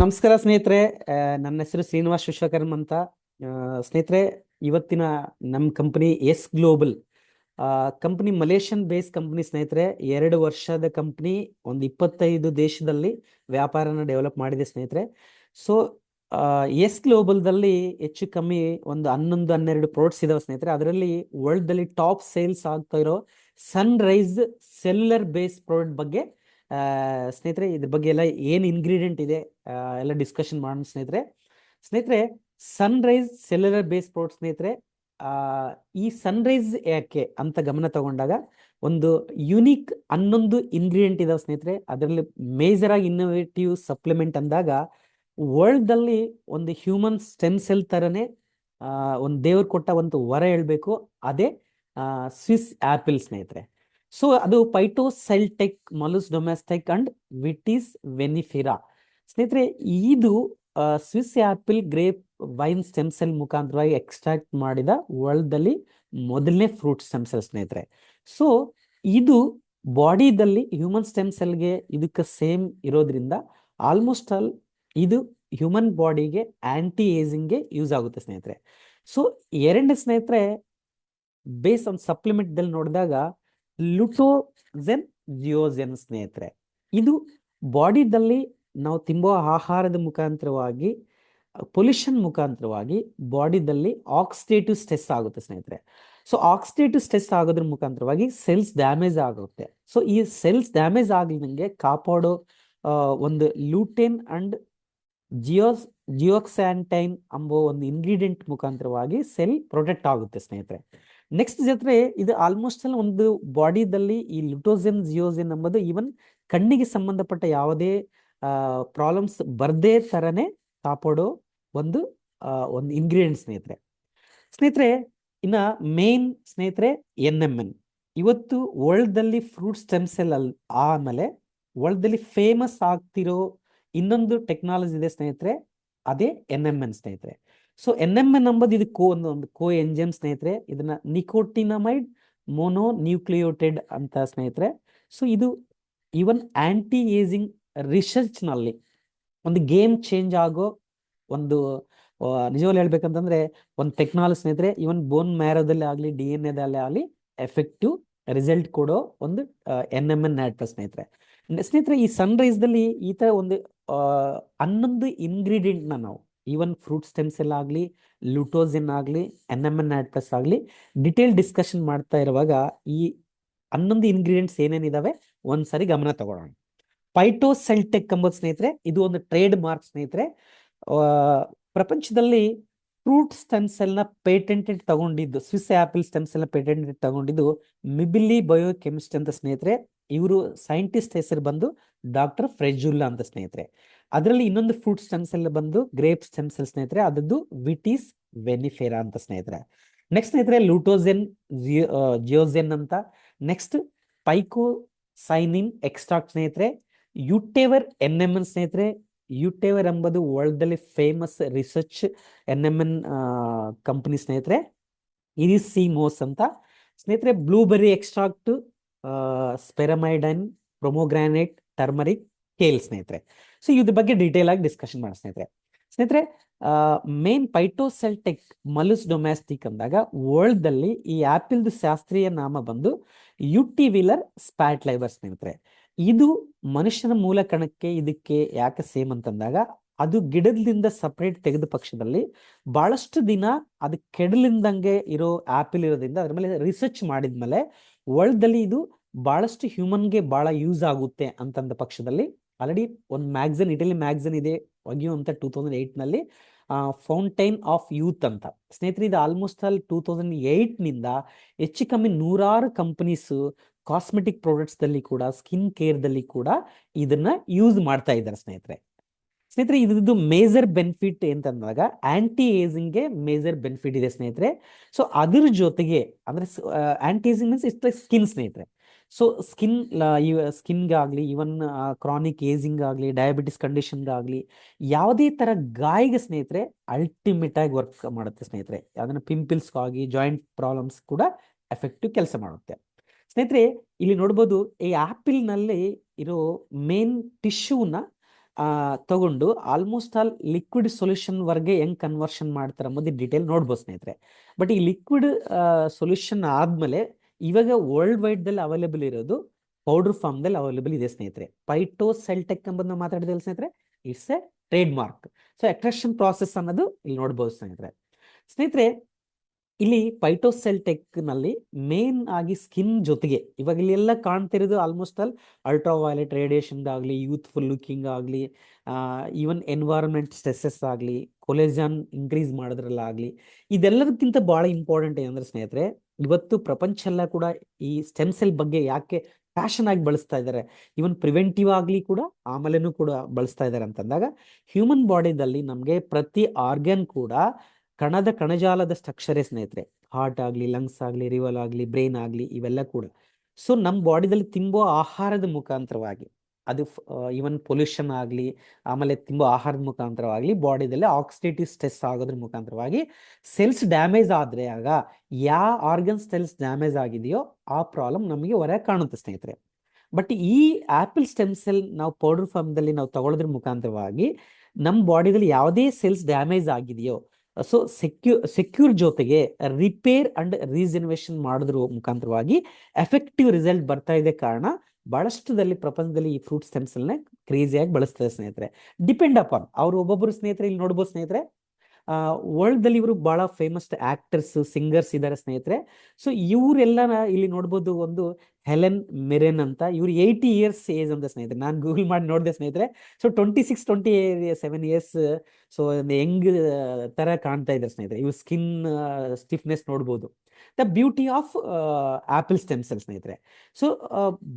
ನಮಸ್ಕಾರ ಸ್ನೇಹಿತರೆ. ನನ್ನ ಹೆಸರು ಶ್ರೀನಿವಾಸ್ ವಿಶ್ವಕರ್ಮ ಅಂತ. ಸ್ನೇಹಿತರೆ, ಇವತ್ತಿನ ನಮ್ಮ company S global company Malaysian base company ಸ್ನೇಹಿತರೆ, ಎರಡು ವರ್ಷದ ಕಂಪನಿ ಒಂದು ಇಪ್ಪತ್ತೈದು ದೇಶದಲ್ಲಿ ವ್ಯಾಪಾರನ ಡೆವಲಪ್ ಮಾಡಿದೆ ಸ್ನೇಹಿತರೆ. ಸೊ ಎಸ್ ಗ್ಲೋಬಲ್ದಲ್ಲಿ ಹೆಚ್ಚು ಕಮ್ಮಿ ಒಂದು ಹನ್ನೊಂದು, ಹನ್ನೆರಡು ಪ್ರಾಡಕ್ಟ್ಸ್ ಇದಾವೆ ಸ್ನೇಹಿತರೆ. ಅದರಲ್ಲಿ ವರ್ಲ್ಡ್ದಲ್ಲಿ ಟಾಪ್ ಸೇಲ್ಸ್ ಆಗ್ತಾ ಇರೋ ಸನ್ ರೈಸ್ ಸೆಲ್ಯುಲರ್ ಬೇಸ್ ಪ್ರಾಡಕ್ಟ್ ಬಗ್ಗೆ ಸ್ನೇಹಿತರೆ, ಇದ್ರ ಬಗ್ಗೆ ಎಲ್ಲ ಏನು ಇಂಗ್ರೀಡಿಯೆಂಟ್ ಇದೆ? ಎಲ್ಲ ಡಿಸ್ಕಷನ್ ಮಾಡೋಣ ಸ್ನೇಹಿತರೆ. ಸ್ನೇಹಿತರೆ ಸನ್ರೈಸ್ ಸೆಲ್ಯುಲರ್ ಬೇಸ್ ಪ್ರಾಡಕ್ಟ್ ಸ್ನೇಹಿತರೆ ಈ ಸನ್ರೈಸ್ ಯಾಕೆ ಅಂತ ಗಮನ ತಗೊಂಡಾಗ ಒಂದು ಯುನೀಕ್ ಹನ್ನೊಂದು ಇಂಗ್ರೀಡಿಯೆಂಟ್ ಇದಾವೆ ಸ್ನೇಹಿತರೆ. ಅದರಲ್ಲಿ ಮೇಜರ್ ಆಗಿ ಇನ್ನೋವೇಟಿವ್ ಸಪ್ಲಿಮೆಂಟ್ ಅಂದಾಗ ವರ್ಲ್ಡ್ ಅಲ್ಲಿ ಒಂದು ಹ್ಯೂಮನ್ ಸ್ಟೆಮ್ ಸೆಲ್ ತರನೇ ಒಂದು ದೇವ್ರು ಕೊಟ್ಟ ಒಂದು ವರ ಹೇಳಬೇಕು. ಅದೇ ಸ್ವಿಸ್ ಆ್ಯಪಲ್ ಸ್ನೇಹಿತರೆ. ಸೊ ಅದು ಪೈಟೋಸೆಲ್ಟೆಕ್ ಮಲುಸ್ ಡೊಮೆಸ್ಟೆಕ್ ಅಂಡ್ ವಿಟಿಸ್ ವೆನಿಫಿರಾ ಸ್ನೇಹಿತರೆ, ಇದು Swiss apple grape wine stem cell ಮುಖಾಂತರವಾಗಿ ಎಕ್ಸ್ಟ್ರಾಕ್ಟ್ ಮಾಡಿದ ವರ್ಲ್ಡ್ದಲ್ಲಿ ಮೊದಲನೇ ಫ್ರೂಟ್ ಸ್ಟೆಮ್ ಸೆಲ್ ಸ್ನೇಹಿತರೆ. ಸೊ ಇದು ಬಾಡಿದಲ್ಲಿ ಹ್ಯೂಮನ್ ಸ್ಟೆಮ್ ಸೆಲ್ಗೆ ಇದಕ್ಕೆ ಸೇಮ್ ಇರೋದ್ರಿಂದ ಆಲ್ಮೋಸ್ಟ್ ಆಲ್ ಇದು ಹ್ಯೂಮನ್ ಬಾಡಿಗೆ ಆಂಟಿ ಏಜಿಂಗ್ಗೆ ಯೂಸ್ ಆಗುತ್ತೆ ಸ್ನೇಹಿತರೆ. ಸೊ ಎರಡನೇ ಸ್ನೇಹಿತರೆ ಬೇಸ್ ಆನ್ ಸಪ್ಲಿಮೆಂಟ್ ದಲ್ಲಿ ನೋಡಿದಾಗ ಲುಟೋಜೆನ್ ಜಿಯೋಜೆನ್ ಸ್ನೇಹಿತರೆ. ಇದು ಬಾಡಿದಲ್ಲಿ ನಾವು ತಿಂಬೋ ಆಹಾರದ ಮುಖಾಂತರವಾಗಿ ಪೊಲ್ಯೂಷನ್ ಮುಖಾಂತರವಾಗಿ ಬಾಡಿದಲ್ಲಿ ಆಕ್ಸಿಡೇಟಿವ್ ಸ್ಟ್ರೆಸ್ ಆಗುತ್ತೆ ಸ್ನೇಹಿತರೆ. ಸೊ ಆಕ್ಸಿಡೇಟಿವ್ ಸ್ಟ್ರೆಸ್ ಆಗೋದ್ರ ಮುಖಾಂತರವಾಗಿ ಸೆಲ್ಸ್ ಡ್ಯಾಮೇಜ್ ಆಗುತ್ತೆ. ಸೊ ಈ ಸೆಲ್ಸ್ ಡ್ಯಾಮೇಜ್ ಆಗಲಿದಂಗೆ ಕಾಪಾಡೋ ಒಂದು ಲೂಟೆನ್ ಅಂಡ್ ಜಿಯೋಸ್ ಜಿಯೋಕ್ಸ್ಯಾಂಟೈನ್ ಅಂಬೋ ಒಂದು ಇಂಗ್ರೀಡಿಯೆಂಟ್ ಮುಖಾಂತರವಾಗಿ ಸೆಲ್ ಪ್ರೊಟೆಕ್ಟ್ ಆಗುತ್ತೆ ಸ್ನೇಹಿತರೆ. ನೆಕ್ಸ್ಟ್ ಜೊತೆ ಇದು ಆಲ್ಮೋಸ್ಟ್ ಅಲ್ಲಿ ಒಂದು ಬಾಡಿದಲ್ಲಿ ಈ ಲುಟೋಜೆನ್ ಜಿಯೋಜೆನ್ ಎಂಬುದು ಈವನ್ ಕಣ್ಣಿಗೆ ಸಂಬಂಧಪಟ್ಟ ಯಾವುದೇ ಪ್ರಾಬ್ಲಮ್ಸ್ ಬರ್ದೇ ತರನೇ ಕಾಪಾಡೋ ಒಂದು ಒಂದು ಇಂಗ್ರೀಡಿಯೆಂಟ್ ಸ್ನೇಹಿತರೆ. ಸ್ನೇಹಿತರೆ, ಇನ್ನ ಮೇನ್ ಸ್ನೇಹಿತರೆ ಎನ್ ಎಂ ಎನ್ ಇವತ್ತು ವರ್ಲ್ಡ್ದಲ್ಲಿ ಫ್ರೂಟ್ ಸ್ಟೆಮ್ ಸೆಲ್ ಅಲ್ಲಿ ಆಮೇಲೆ ವರ್ಲ್ಡ್ದಲ್ಲಿ ಫೇಮಸ್ ಆಗ್ತಿರೋ ಇನ್ನೊಂದು ಟೆಕ್ನಾಲಜಿ ಇದೆ ಸ್ನೇಹಿತರೆ, ಅದೇ ಎನ್ ಎಂ ಎನ್ ಸ್ನೇಹಿತರೆ. ಸೊ ಎನ್ ಎಂ ಎನ್ ಎಂಬುದು ಇದು ಕೋ ಒಂದು ಒಂದು ಕೋ ಎಂಜಮ್ ಸ್ನೇಹಿತರೆ, ಇದನ್ನ ನಿಕೋಟಿನಮೈಡ್ ಮೋನೋ ನ್ಯೂಕ್ಲಿಯೋಟೆಡ್ ಅಂತ ಸ್ನೇಹಿತರೆ. ಸೊ ಇದು ಈವನ್ ಆಂಟಿ ಏಜಿಂಗ್ ರಿಸರ್ಚ್ನಲ್ಲಿ ಒಂದು ಗೇಮ್ ಚೇಂಜ್ ಆಗೋ ಒಂದು ನಿಜವಾಗ್ಲು ಹೇಳ್ಬೇಕಂತಂದ್ರೆ ಒಂದು ಟೆಕ್ನಾಲಜಿ ಸ್ನೇಹಿತರೆ, ಈವನ್ ಬೋನ್ ಮ್ಯಾರೋದಲ್ಲಿ ಆಗಲಿ, ಡಿ ಎನ್ ಎದಲ್ಲಿ ಆಗಲಿ, ಎಫೆಕ್ಟಿವ್ ರಿಸಲ್ಟ್ ಕೊಡೋ ಒಂದು ಎನ್ ಎಂ ಎನ್ ನ್ಯಾಟ್ ಸ್ನೇಹಿತರೆ. ಸ್ನೇಹಿತರೆ, ಈ ಸನ್ರೈಸ್ ದಲ್ಲಿ ಈ ತರ ಒಂದು ಹನ್ನೊಂದು ಇಂಗ್ರೀಡಿಯೆಂಟ್ನ ನಾವು ಈವನ್ ಫ್ರೂಟ್ ಸ್ಟೆಮ್ಸ್ ಎಲ್ಲ ಆಗಲಿ ಲುಟೋಸಿನ್ ಆಗಲಿ ಎನ್ ಎಂ ಎನ್ ಆಗಲಿ ಡಿಟೇಲ್ ಡಿಸ್ಕಷನ್ ಮಾಡ್ತಾ ಇರುವಾಗ ಈ ಹನ್ನೊಂದು ಇಂಗ್ರೀಡಿಯೆಂಟ್ಸ್ ಏನೇನಿದಾವೆ ಒಂದ್ಸರಿ ಗಮನ ತಗೊಳ್ಳೋಣ. ಪೈಟೋಸೆಲ್ಟೆಕ್ ಎಂಬುದು ಸ್ನೇಹಿತರೆ, ಇದು ಒಂದು ಟ್ರೇಡ್ ಮಾರ್ಕ್ ಸ್ನೇಹಿತರೆ ಪ್ರಪಂಚದಲ್ಲಿ ಫ್ರೂಟ್ ಸ್ಟೆಮ್ ಸೆಲ್ನ ಪೇಟೆಂಟೆಡ್ ತಗೊಂಡಿದ್ದು ಸ್ವಿಸ್ ಆಪಲ್ ಸ್ಟೆಮ್ ಸೆಲ್ನ ಪೇಟೆಂಟೆಡ್ ತಗೊಂಡಿದ್ದು ಮಿಬಿಲಿ ಬಯೋಕೆಮಿಸ್ಟ್ ಅಂತ ಸ್ನೇಹಿತರೆ. ಇವರು ಸೈಂಟಿಸ್ಟ್ ಹೆಸರು ಬಂದು ಡಾಕ್ಟರ್ ಫ್ರೆಜುಲ್ಲಾ ಅಂತ ಸ್ನೇಹಿತರೆ. ಅದರಲ್ಲಿ ಇನ್ನೊಂದು ಫ್ರೂಟ್ ಸ್ಟೆಮ್ ಸೆಲ್ ಬಂದು ಗ್ರೇಪ್ ಸ್ಟೆಮ್ ಸೆಲ್ ಸ್ನೇಹಿತರೆ, ಅದದ್ದು ವಿಟಿಸ್ ವೆನಿಫೆರಾ ಅಂತ ಸ್ನೇಹಿತರೆ. ನೆಕ್ಸ್ಟ್ ಸ್ನೇಹಿತರೆ ಲೂಟೋಜೆನ್ ಜಿಯೋಜೆನ್ ಅಂತ. ನೆಕ್ಸ್ಟ್ ಪೈಕೋ ಸೈನಿನ್ ಎಕ್ಸ್ಟ್ರಾಕ್ಟ್ ಸ್ನೇಹಿತರೆ, ಯುಟೇವರ್ ಎನ್ ಎಂ ಎನ್ ಸ್ನೇಹಿತರೆ. ಯುಟೇವರ್ ಎಂಬುದು ವರ್ಲ್ಡ್ ಅಲ್ಲಿ famous research N M N company ಸ್ನೇಹಿತರೆ. ಇರಿಸಿಮೋಸ್ ಅಂತ. ಸ್ನೇಹಿತರೆ blueberry extract spermidine, pomegranate, turmeric kale ಸ್ನೇಹಿತರೆ. ಸೊ ಇದ್ರ ಬಗ್ಗೆ ಡೀಟೇಲ್ ಆಗಿ ಡಿಸ್ಕಷನ್ ಮಾಡಿ ಸ್ನೇಹಿತರೆ. ಸ್ನೇಹಿತರೆ ಮೇನ್ ಪೈಟೋಸೆಲ್ಟೆಕ್ ಮಲುಸ್ ಡೊಮ್ಯಾಸ್ಟಿಕ್ ಅಂದಾಗ ವರ್ಲ್ಡ್ ಅಲ್ಲಿ ಈ ಆ್ಯಪಿಲ್ದು ಶಾಸ್ತ್ರೀಯ ನಾಮ ಬಂದು ಯುಟಿವಿಲರ್ ಸ್ಪ್ಯಾಟ್ ಲೈಬರ್ ಸ್ನೇಹಿತರೆ. ಇದು ಮನುಷ್ಯನ ಮೂಲ ಕಣಕ್ಕೆ ಇದಕ್ಕೆ ಯಾಕೆ ಸೇಮ್ ಅಂತಂದಾಗ ಅದು ಗಿಡದಿಂದ ಸಪ್ರೇಟ್ ತೆಗೆದ ಪಕ್ಷದಲ್ಲಿ ಬಹಳಷ್ಟು ದಿನ ಅದು ಕೆಡಲಿಂದಂಗೆ ಇರೋ ಆಪಿಲ್ ಇರೋದ್ರಿಂದ ಅದ್ರ ಮೇಲೆ ರಿಸರ್ಚ್ ಮಾಡಿದ್ಮೇಲೆ ವರ್ಲ್ಡ್ ಅಲ್ಲಿ ಇದು ಬಹಳಷ್ಟು ಹ್ಯೂಮನ್ಗೆ ಬಹಳ ಯೂಸ್ ಆಗುತ್ತೆ ಅಂತಂದ ಪಕ್ಷದಲ್ಲಿ ಆಲ್ರೆಡಿ ಒಂದು ಮ್ಯಾಗ್ಝಿನ್ ಇಟಲಿ ಮ್ಯಾಗ್ಝಿನ್ ಇದೆ ಒಗಿಯೋ ಅಂತ ಟೂ ತೌಸಂಡ್ ಏಟ್ನಲ್ಲಿ ಫೌಂಟೈನ್ ಆಫ್ ಯೂತ್ ಅಂತ. ಸ್ನೇಹಿತರೆ ಇದು ಆಲ್ಮೋಸ್ಟ್ ಅಲ್ಲಿ ಟೂ ತೌಸಂಡ್ ಏಟ್ನಿಂದ ಹೆಚ್ಚು ಕಮ್ಮಿ ನೂರಾರು ಕಂಪನೀಸ್ ಕಾಸ್ಮೆಟಿಕ್ ಪ್ರಾಡಕ್ಟ್ಸ್ ದಲ್ಲಿ ಕೂಡ ಸ್ಕಿನ್ ಕೇರ್ ದಲ್ಲಿ ಕೂಡ ಇದನ್ನ ಯೂಸ್ ಮಾಡ್ತಾ ಇದ್ದಾರೆ ಸ್ನೇಹಿತರೆ. ಸ್ನೇಹಿತರೆ, ಇದ್ರದ್ದು ಮೇಜರ್ ಬೆನಿಫಿಟ್ ಅಂತಂದಾಗ ಆಂಟಿ ಏಜಿಂಗ್ಗೆ ಮೇಜರ್ ಬೆನಿಫಿಟ್ ಇದೆ ಸ್ನೇಹಿತರೆ. ಸೊ ಅದ್ರ ಜೊತೆಗೆ ಅಂದ್ರೆ ಆಂಟಿ ಏಜಿಂಗ್ ಮೀನ್ಸ್ ಇಷ್ಟ ಸ್ಕಿನ್ ಸ್ನೇಹಿತರೆ. ಸೊ ಸ್ಕಿನ್ ಸ್ಕಿನ್ಗೆ ಆಗಲಿ ಇವನ್ ಕ್ರಾನಿಕ್ ಏಜಿಂಗ್ ಆಗಲಿ ಡಯಾಬಿಟಿಸ್ ಕಂಡೀಷನ್ಗಾಗಲಿ ಯಾವುದೇ ಥರ ಗಾಯಿಗೆ ಸ್ನೇಹಿತರೆ ಅಲ್ಟಿಮೇಟ್ ಆಗಿ ವರ್ಕ್ ಮಾಡುತ್ತೆ ಸ್ನೇಹಿತರೆ. ಅದನ್ನ ಪಿಂಪಲ್ಸ್ಗಾಗಿ ಜಾಯಿಂಟ್ ಪ್ರಾಬ್ಲಮ್ಸ್ ಕೂಡ ಎಫೆಕ್ಟಿವ್ ಕೆಲಸ ಮಾಡುತ್ತೆ. ಸ್ನೇಹಿತರೆ, ಇಲ್ಲಿ ನೋಡ್ಬೋದು, ಈ ಆ್ಯಪಲ್ನಲ್ಲಿ ನಲ್ಲಿ ಇರೋ ಮೇನ್ ಟಿಶ್ಯೂನ ತಗೊಂಡು ಆಲ್ಮೋಸ್ಟ್ ಆಲ್ ಲಿಕ್ವಿಡ್ ಸೊಲ್ಯೂಷನ್ ವರ್ಗೆ ಹೆಂಗ್ ಕನ್ವರ್ಷನ್ ಮಾಡ್ತಾರೆ ಅನ್ನೋದು ಡೀಟೇಲ್ ನೋಡ್ಬೋದು ಸ್ನೇಹಿತರೆ. ಬಟ್ ಈ ಲಿಕ್ವಿಡ್ ಸೊಲ್ಯೂಷನ್ ಆದ್ಮೇಲೆ ಇವಾಗ ವರ್ಲ್ಡ್ ವೈಡ್ ದಲ್ಲಿ ಅವೈಲೇಬಲ್ ಇರೋದು ಪೌಡರ್ ಫಾರ್ಮ್ ದಲ್ಲಿ ಅವೈಲೇಬಲ್ ಇದೆ ಸ್ನೇಹಿತರೆ. ಪೈಟೋ ಸೆಲ್ಟೆಕ್ ಎಂಬುದನ್ನ ಮಾತಾಡಿದಲ್ಲಿ ಸ್ನೇಹಿತರೆ? It's a trademark so extraction process ಅನ್ನೋದು ಇಲ್ಲಿ ನೋಡ್ಬೋದು ಸ್ನೇಹಿತರೆ. ಸ್ನೇಹಿತರೆ, ಇಲ್ಲಿ ಪೈಟೋಸೆಲ್ಟೆಕ್ನಲ್ಲಿ ಮೇನ್ ಆಗಿ ಸ್ಕಿನ್ ಜೊತೆಗೆ, ಇವಾಗ ಇಲ್ಲಿ ಎಲ್ಲ ಕಾಣ್ತಿರೋದು almost all ultraviolet radiation ಆಗಲಿ ಯೂತ್ಫುಲ್ ಲುಕಿಂಗ್ ಆಗಲಿ ಈವನ್ ಎನ್ವೈರನ್ಮೆಂಟ್ ಸ್ಟ್ರೆಸ್ಸಸ್ ಆಗಲಿ ಕೊಲೆಜಾನ್ ಇನ್ಕ್ರೀಸ್ ಮಾಡೋದ್ರಲ್ಲಾಗಲಿ ಇದೆಲ್ಲದಕ್ಕಿಂತ ಬಹಳ ಇಂಪಾರ್ಟೆಂಟ್ ಏನಂದ್ರೆ ಸ್ನೇಹಿತರೆ ಇವತ್ತು ಪ್ರಪಂಚ ಎಲ್ಲ ಕೂಡ ಈ ಸ್ಟೆಮ್ ಸೆಲ್ ಬಗ್ಗೆ ಯಾಕೆ ಪ್ಯಾಷನ್ ಆಗಿ ಬಳಸ್ತಾ ಇದ್ದಾರೆ ಇವನ್ ಪ್ರಿವೆಂಟಿವ್ ಆಗಲಿ ಕೂಡ ಆಮೇಲೆನೂ ಕೂಡ ಬಳಸ್ತಾ ಇದ್ದಾರೆ ಅಂತಂದಾಗ ಹ್ಯೂಮನ್ ಬಾಡಿದಲ್ಲಿ ನಮಗೆ ಪ್ರತಿ ಆರ್ಗನ್ ಕೂಡ ಕಣದ ಕಣಜಾಲದ ಸ್ಟ್ರಕ್ಚರೇ ಸ್ನೇಹಿತರೆ ಹಾರ್ಟ್ ಆಗಲಿ ಲಂಗ್ಸ್ ಆಗಲಿ ರಿವಲ್ ಆಗಲಿ ಬ್ರೈನ್ ಆಗಲಿ ಇವೆಲ್ಲ ಕೂಡ. ಸೊ ನಮ್ಮ ಬಾಡಿದಲ್ಲಿ ತಿಂಬೋ ಆಹಾರದ ಮುಖಾಂತರವಾಗಿ ಅದು ಈವನ್ ಪೊಲ್ಯೂಷನ್ ಆಗಲಿ, ಆಮೇಲೆ ತುಂಬ ಆಹಾರದ ಮುಖಾಂತರವಾಗಲಿ, ಬಾಡಿದಲ್ಲಿ ಆಕ್ಸಿಡೇಟಿವ್ ಸ್ಟ್ರೆಸ್ ಆಗೋದ್ರ ಮುಖಾಂತರವಾಗಿ ಸೆಲ್ಸ್ ಡ್ಯಾಮೇಜ್ ಆದರೆ ಆಗ ಯಾವ ಆರ್ಗನ್ ಸೆಲ್ಸ್ ಡ್ಯಾಮೇಜ್ ಆಗಿದೆಯೋ ಆ ಪ್ರಾಬ್ಲಮ್ ನಮಗೆ ಹೊರಗೆ ಕಾಣುತ್ತೆ ಸ್ನೇಹಿತರೆ. ಬಟ್ ಈ ಆಪಲ್ ಸ್ಟೆಮ್ ಸೆಲ್ ನಾವು ಪೌಡರ್ ಫಾರ್ಮ್ದಲ್ಲಿ ನಾವು ತಗೊಳ್ಳೋದ್ರ ಮುಖಾಂತರವಾಗಿ ನಮ್ಮ ಬಾಡಿದಲ್ಲಿ ಯಾವುದೇ ಸೆಲ್ಸ್ ಡ್ಯಾಮೇಜ್ ಆಗಿದೆಯೋ ಸೊ ಸೆಕ್ಯೂ ಸೆಕ್ಯೂರ್ ಜೊತೆಗೆ ರಿಪೇರ್ ಅಂಡ್ ರೀಜೆನರೇಷನ್ ಮಾಡಿದ್ರು ಮುಖಾಂತರವಾಗಿ ಎಫೆಕ್ಟಿವ್ ರಿಸಲ್ಟ್ ಬರ್ತಾ ಇದೆ ಕಾರಣ ಬಹಳಷ್ಟುದಲ್ಲಿ ಪ್ರಪಂಚದಲ್ಲಿ ಈ ಫ್ರೂಟ್ ಸ್ಟೆಮ್ಸ್ನ ಕ್ರೇಜಿಯಾಗಿ ಬಳಸ್ತಾರೆ ಸ್ನೇಹಿತರೆ. ಡಿಪೆಂಡ್ ಅಪಾನ್ ಅವ್ರು ಒಬ್ಬೊಬ್ಬರು ಸ್ನೇಹಿತರೆ, ಇಲ್ಲಿ ನೋಡ್ಬೋದು ಸ್ನೇಹಿತರೆ. ವರ್ಲ್ಡ್ದಲ್ಲಿ ಇವರು ಬಹಳ ಫೇಮಸ್ ಆಕ್ಟರ್ಸ್ ಸಿಂಗರ್ಸ್ ಇದ್ದಾರೆ ಸ್ನೇಹಿತರೆ. ಸೊ ಇವರೆಲ್ಲ ಇಲ್ಲಿ ನೋಡ್ಬೋದು ಒಂದು ಹೆಲೆನ್ ಮೆರೆನ್ ಅಂತ. ಇವ್ರು ಏಯ್ಟಿ ಇಯರ್ಸ್ ಏಜ್ ಅಂತ ಸ್ನೇಹಿತರೆ. ನಾನು ಗೂಗಲ್ ಮಾಡಿ ನೋಡಿದೆ ಸ್ನೇಹಿತರೆ. So twenty six twenty seven years so ಒಂದು ಯಂಗ್ ತರ ಕಾಣ್ತಾ ಇದ್ದಾರೆ ಸ್ನೇಹಿತರೆ. ಇವ್ರ ಸ್ಕಿನ್ ಸ್ಟಿಫ್ನೆಸ್ ನೋಡ್ಬೋದು. The beauty of apple stem cell ಸ್ನೇಹಿತರೆ. ಸೊ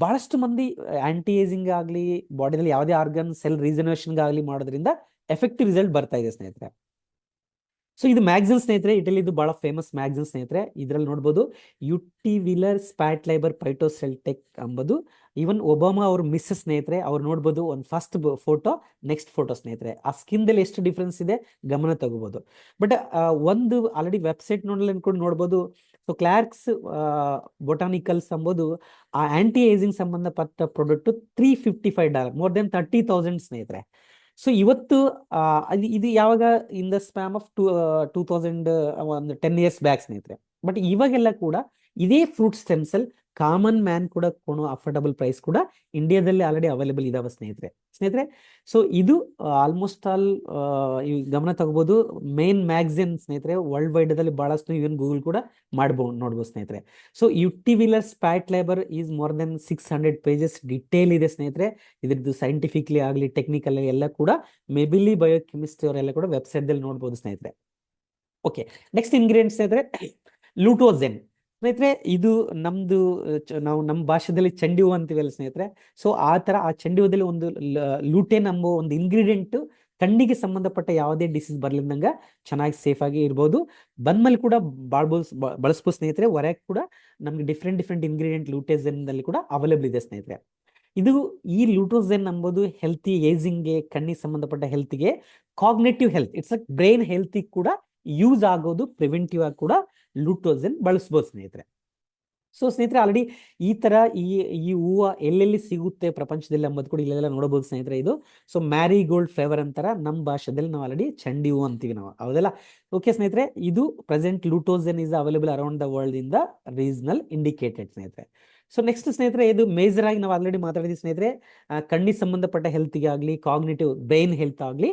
ಬಹಳಷ್ಟು ಮಂದಿ ಆಂಟಿ ಏಜಿಂಗ್ ಆಗಲಿ ಬಾಡಿನಲ್ಲಿ ಯಾವುದೇ ಆರ್ಗನ್ ಸೆಲ್ ರೀಜನರೇಷನ್ಗಾಗಲಿ ಮಾಡೋದ್ರಿಂದ ಎಫೆಕ್ಟಿವ್ ರಿಸಲ್ಟ್ ಬರ್ತಾ ಇದೆ ಸ್ನೇಹಿತರೆ. ಸೊ ಇದು ಮ್ಯಾಗ್ಝಿನ್ ಸ್ನೇಹಿತರೆ ಇಟಲಿ ಇದು ಬಹಳ ಫೇಮಸ್ ಮ್ಯಾಗ್ಝಿನ್ ಸ್ನೇಹಿತರೆ. ಇದರಲ್ಲಿ ನೋಡ್ಬೋದು ಯುಟಿವಿಲರ್ ಸ್ಪ್ಯಾಟ್ ಲೈಬರ್ ಪೈಟೋಸೆಲ್ಟೆಕ್ ಅಂಬೋದು. ಈವನ್ ಒಬಾಮಾ ಅವ್ರ ಮಿಸ್ ಸ್ನೇಹಿತರೆ, ಅವ್ರು ನೋಡ್ಬೋದು ಒಂದು ಫಸ್ಟ್ ಫೋಟೋ ನೆಕ್ಸ್ಟ್ ಫೋಟೋ ಸ್ನೇಹಿತರೆ. ಆ ಸ್ಕಿನ್ದಲ್ಲಿ ಎಷ್ಟು ಡಿಫ್ರೆನ್ಸ್ ಇದೆ, ಗಮನ ತಗೋಬಹುದು ಬಟ್ ಒಂದು ಆಲ್ರೆಡಿ ವೆಬ್ಸೈಟ್ ನೋಡಲಿ ಅನ್ಕೊಂಡು ನೋಡ್ಬೋದು. ಸೊ ಕ್ಲಾರ್ಕ್ಸ್ ಬೊಟಾನಿಕಲ್ಸ್ ಅಂಬೋದು, ಆ ಆಂಟಿ ಏಜಿಂಗ್ ಸಂಬಂಧಪಟ್ಟ product three fifty five dollar more than thirty thousand ಸ್ನೇಹಿತರೆ. ಸೊ ಇವತ್ತು ಇದು ಯಾವಾಗ in the span of two two thousand ಒಂದು ಟೆನ್ ಇಯರ್ಸ್ ಬ್ಯಾಕ್ ಸ್ನೇಹಿತರೆ. ಬಟ್ ಇವಾಗೆಲ್ಲ ಕೂಡ ಇದೇ fruit stem cell common man ಕೂಡ ಕೊಡೋ ಅಫೋರ್ಡಬಲ್ ಪ್ರೈಸ್ ಕೂಡ ಇಂಡಿಯಾದಲ್ಲಿ ಆಲ್ರೆಡಿ ಅವೈಲೇಬಲ್ ಇದಾವೆ ಸ್ನೇಹಿತರೆ. ಸ್ನೇಹಿತರೆ ಸೊ ಇದು ಆಲ್ಮೋಸ್ಟ್ ಆಲ್ ಗಮನ ತಗೋಬಹುದು ಮೇನ್ ಮ್ಯಾಗ್ಝಿನ್ ಸ್ನೇಹಿತರೆ ವರ್ಲ್ಡ್ ವೈಡ್ ಅಲ್ಲಿ ಬಹಳಷ್ಟು ಇವನ್ ಗೂಗಲ್ ಕೂಡ ಮಾಡ್ಬೋದು ನೋಡ್ಬೋದು ಸ್ನೇಹಿತರೆ. ಸೊ ಯುಟಿವಿಲರ್ ಸ್ಪ್ಯಾಟ್ labour is more than six hundred pages detail ಇದೆ ಸ್ನೇಹಿತರೆ. ಇದ್ರದ್ದು ಸೈಂಟಿಫಿಕ್ಲಿ ಆಗಲಿ ಟೆಕ್ನಿಕಲ್ ಎಲ್ಲ ಕೂಡ ಮೆಬಿಲಿ ಬಯೋಕೆಮಿಸ್ಟ್ರಿ ಅವರೆಲ್ಲ ಕೂಡ ವೆಬ್ಸೈಟ್ ದಲ್ಲಿ ನೋಡ್ಬೋದು ಸ್ನೇಹಿತರೆ. ಓಕೆ ನೆಕ್ಸ್ಟ್ ಇಂಗ್ರೀಡಿಯಂಟ್ ಸ್ನೇಹಿತರೆ ಲೂಟೋಸೆನ್ ಸ್ನೇಹಿತರೆ, ಇದು ನಮ್ದು ನಾವು ನಮ್ಮ ಭಾಷೆದಲ್ಲಿ ಚಂಡಿ ಹೂ ಅಂತೀವಲ್ಲ ಸ್ನೇಹಿತರೆ. ಸೊ, ಆ ತರ ಆ ಚಂಡಿ ಹೂದಲ್ಲಿ ಒಂದು ಲೂಟೆನ್ ಎಂಬ ಒಂದು ಇಂಗ್ರೀಡಿಯೆಂಟ್ ಕಣ್ಣಿಗೆ ಸಂಬಂಧಪಟ್ಟ ಯಾವುದೇ ಡಿಸೀಸ್ ಬರ್ಲಿದ್ದಂಗ ಚೆನ್ನಾಗಿ ಸೇಫ್ ಆಗಿ ಇರ್ಬೋದು. ಬಂದ್ಮೇಲೆ ಕೂಡ ಬಾಳ್ಬೋದು ಬಳಸ್ಬೋದು ಸ್ನೇಹಿತರೆ. ಹೊರಗೆ ಕೂಡ ನಮ್ಗೆ ಡಿಫ್ರೆಂಟ್ ಡಿಫ್ರೆಂಟ್ ಇಂಗ್ರೀಡಿಯೆಂಟ್ ಲೂಟೇಜನ್ ದಲ್ಲಿ ಕೂಡ ಅವೈಲೇಬಲ್ ಇದೆ ಸ್ನೇಹಿತರೆ. ಇದು ಈ ಲೂಟೋಸೆನ್ ಎಂಬುದು ಹೆಲ್ತಿ ಏಜಿಂಗ್ಗೆ ಕಣ್ಣಿಗೆ ಸಂಬಂಧಪಟ್ಟ ಹೆಲ್ತ್ಗೆ cognitive health it's a brain ಹೆಲ್ತಿಗೆ ಕೂಡ ಯೂಸ್ ಆಗೋದು ಪ್ರಿವೆಂಟಿವ್ ಆಗಿ ಕೂಡ ಲೂಟೋಸನ್ ಬಳಸ್ಬೋದು ಸ್ನೇಹಿತರೆ. ಸೊ ಸ್ನೇಹಿತರೆ ಆಲ್ರೆಡಿ ಈ ತರ ಈ ಈ ಹೂವು ಎಲ್ಲೆಲ್ಲಿ ಸಿಗುತ್ತೆ ಪ್ರಪಂಚದಲ್ಲಿ ಎಂಬುದು ಕೂಡ ಇಲ್ಲೆಲ್ಲ ನೋಡಬಹುದು ಸ್ನೇಹಿತರೆ ಇದು. ಸೊ ಮ್ಯಾರಿ ಗೋಲ್ಡ್ ಫ್ಲೇವರ್ ಅಂತಾರ ನಮ್ಮ ಭಾಷೆದಲ್ಲಿ ನಾವು ಆಲ್ರೆಡಿ ಚಂಡಿ ಹೂವು ಅಂತೀವಿ ನಾವು. ಹೌದಲ್ಲ? ಓಕೆ ಸ್ನೇಹಿತರೆ, ಇದು present ಲೂಟೋಸನ್ is available around the world in the regional indicated ಸ್ನೇಹಿತರೆ. ಸೊ ನೆಕ್ಸ್ಟ್ ಸ್ನೇಹಿತರೆ, ಇದು ಮೇಜರ್ ಆಗಿ ನಾವು ಆಲ್ರೆಡಿ ಮಾತಾಡಿದ್ವಿ ಸ್ನೇಹಿತರೆ. ಕಣ್ಣಿಗೆ ಸಂಬಂಧಪಟ್ಟ ಹೆಲ್ತ್ಗೆ ಆಗಲಿ ಕಾಗ್ನೇಟಿವ್ ಬ್ರೈನ್ ಹೆಲ್ತ್ ಆಗಲಿ